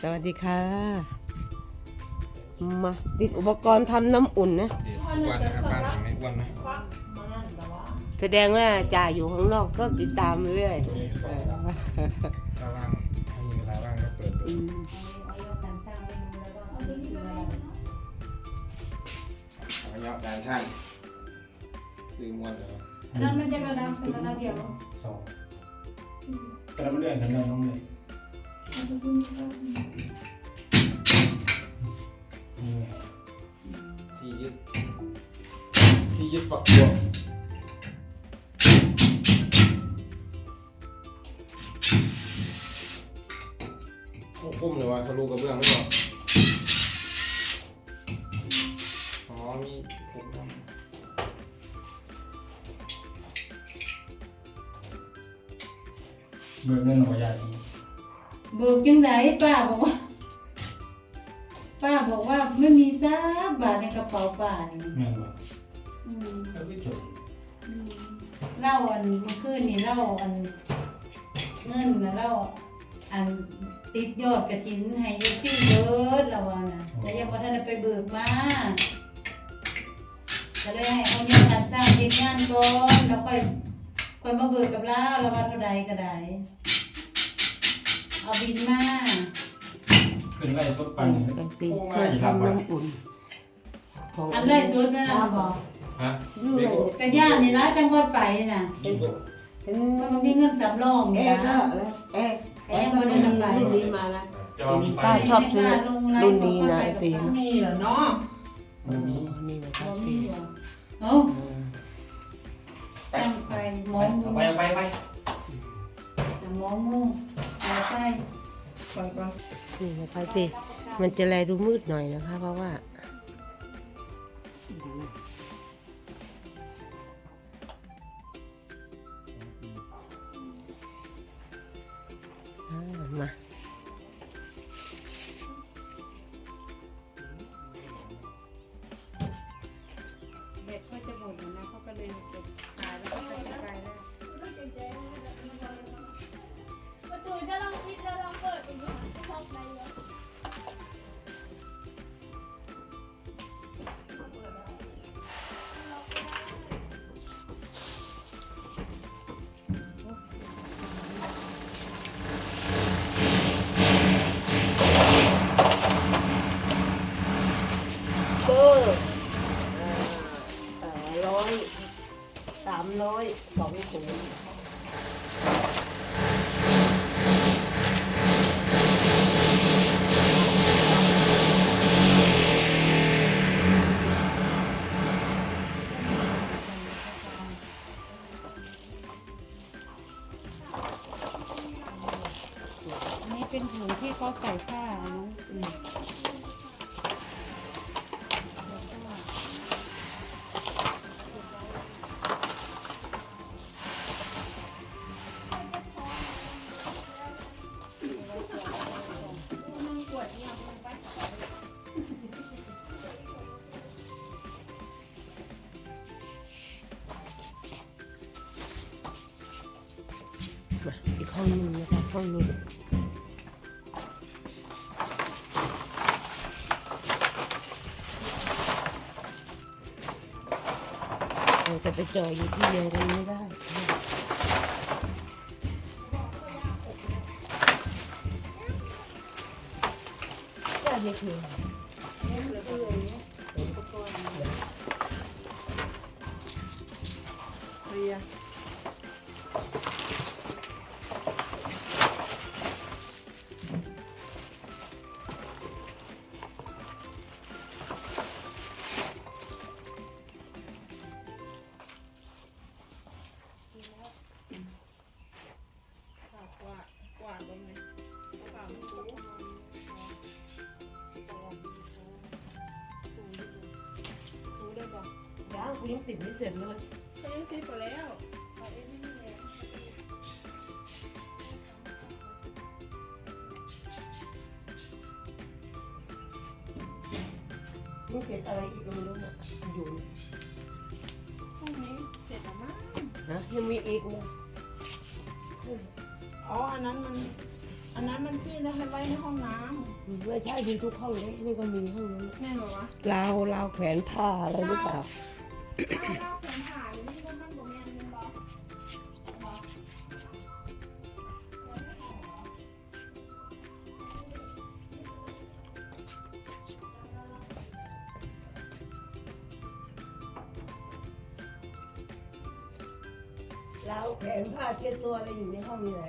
สวัสดีค่ะ มาติดอุปกรณ์ทำน้ำอุ่นนะ อ้วนนะครับบ้านผมไม่อ้วนนะแสดงว่าจ่าอยู่ข้างนอกก็ติดตามเรื่อยเออถ้าว่างถ้ามีเวลาว่างก็เปิดดูอืมเอาเยาะการช่างซื้อม้วนเลยวะนั่นมันจะระดับสักระดับเดียวสองกระเลื่อนกันเลยน้องเลย นี่ที่ยึด ที่ยึดฝักบัวคุ้มเลยว่าทะลุกระเบื้องไม่หรอกอ๋อมีผมเบิกเงินหน่อยาที เบิกจังไดป้าบอกว่า ป้าบอกว่าไม่มีสักบาทในกระเป๋าป้านี่เงินบ่อืมก็ไม่จบอืมเล่าอันเมื่อคืนนี่เล่าอันเงินนะเล่าอันติดยอดกระถินให้เอซี่เบิร์ดละว่านะแต่ยังบ่ทันได้ไปเบิกมาก็เลยให้เขาเนี่ยการสร้างเฮ็ดงานก่อนแล้วค่อยค่อยมาเบิกกับเราแล้วว่าเท่าใดก็ได้ เอาบินมาขึ้นไล่สดไปไปเนี่ยสิโอ้เพื่ง่าอยจะทำทำอะไรน้ำอุ่นของอันแรกสุดนั่นน่ะบอกฮะนี่ไงกระย่านนี่ละจังหวัดไปน่ะนี่ก็เห็นมันบ่มีเงินสำรองแอนี่ร์ก็นะอะไรแอร์แอร์ก็ไม่มีรุ่นนี้มานะจะว่ามีไฟป้าชอบซื้อรุ่นนี้นะสิมีเหรอเนาะอ๋อนี่นะครับบ่สิมีเหรอเอ้าเออสั่งไปหมอไปงไปไปไปจะหมองมู ไปไปก่อนก่อนนี่นะคะสิมันจะแลดูมืดหน่อยนะคะ เพราะว่า เบอร์ร้อยสามร้อยสองถุงนนี้เป็นถุงที่เขาใส่ผ้า มาอีกห้องนึงนะคะห้องนี้เราจะไปเจออยู่ที่เดียวกันไม่ได้ก็ไม่ถึงเค ยังกูยังติดไม่เสร็จเลยเขายังติดไปแล้วมึงเสร็จอะไรอีกก็ไม่รู้นะอยู่พรุ่งนี้เสร็จแล้วมั้งนะยังมีอีกนะอ๋ออันนั้นมัน อันนั้นมันที่แล้วให้ไว้ในห้องน้ไม่ใช่ดีทุกห้องเลยนี่ก็มีห้องนั้นำแม่นบอกว่าลาวลาวแขวนผ้าอะไรหรือเปล่าถ้าเรา แขนผ่านี่มันมันบ่แม่นแม่นบ่บ่ลาวแขวนผ้าเช็ดตัวอะไรอยู่ในห้องนี้ไหน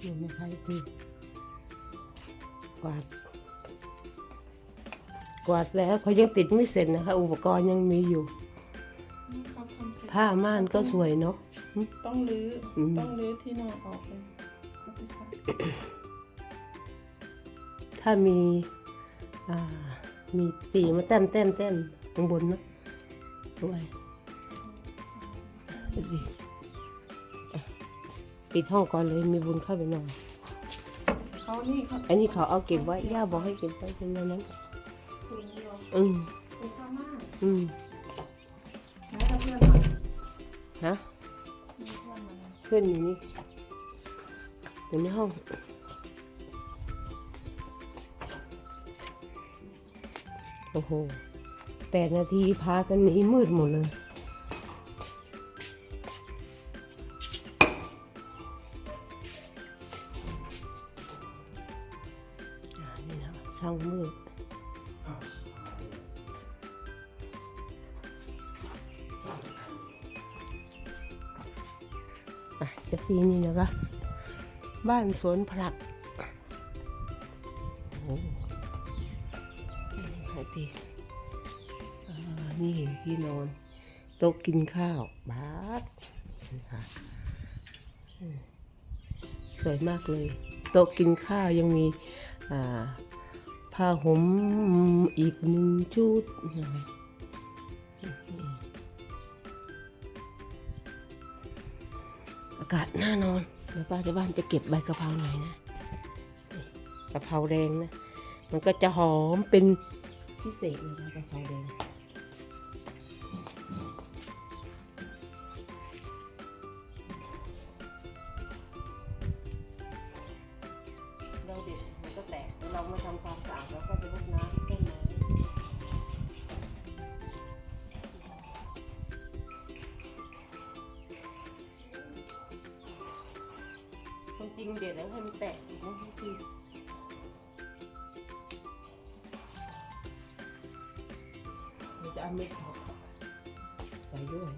เห็นไหมคะที่กวาด กวาดแล้วเขายังติดไม่เสร็จนะคะ อุปกรณ์ยังมีอยู่ เขาทำเสร็จผ้าม่านก็สวยเนาะ ต้องรื้ออม ต้องรื้อที่นอนออกเลยเอาไปใส่ถ้ามีอ่ามีสีมาแต้มแต้มแต้มข้างบนเนาะสวยดูสิอะ ปิดห้องก่อนเลยมีบุญเข้าไปนอนเขานี่เขาอันนี้เขาเอาเก็บไว้ย่าบอกให้เก็บไว้เป็นนั้นถุงเดียวอืมเป็นผ้าม่านอืมแล้วก็เพื่อนมาฮะมีเพื่อนมาเพื่อนอยู่นี่อยู่ในห้อง โอ้โหแปดนาทีพากันหนีมืดหมดเลย ช่างมืดอะจะซีนี่นะคะ บ้านสวนผลักโอ้โหนี่ค่ะทีอ่านี่ที่นอนโต๊ะกินข้าวบาสนี่ค่ะสวยมากเลย โต๊ะกินข้าวยังมีอ่า ผ้าห่มอีกหนึ่งชุดนะคะอากาศน่านอนเดี๋ยวป้าจะบ้านจะเก็บใบกะเพราหน่อยนะกะเพราแดงนะ มันก็จะหอมเป็นพิเศษนะคะกะเพรา งเด็ดแล้วให้มันแตกอีกนะพี่เราจะเอาเม็ดเขาใส่ด้วย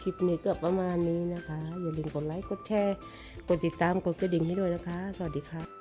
คลิปนี้ก็ประมาณนี้นะคะ อย่าลืมกดไลค์ กดแชร์ กดติดตาม กดกระดิ่งให้ด้วยนะคะ สวัสดีค่ะ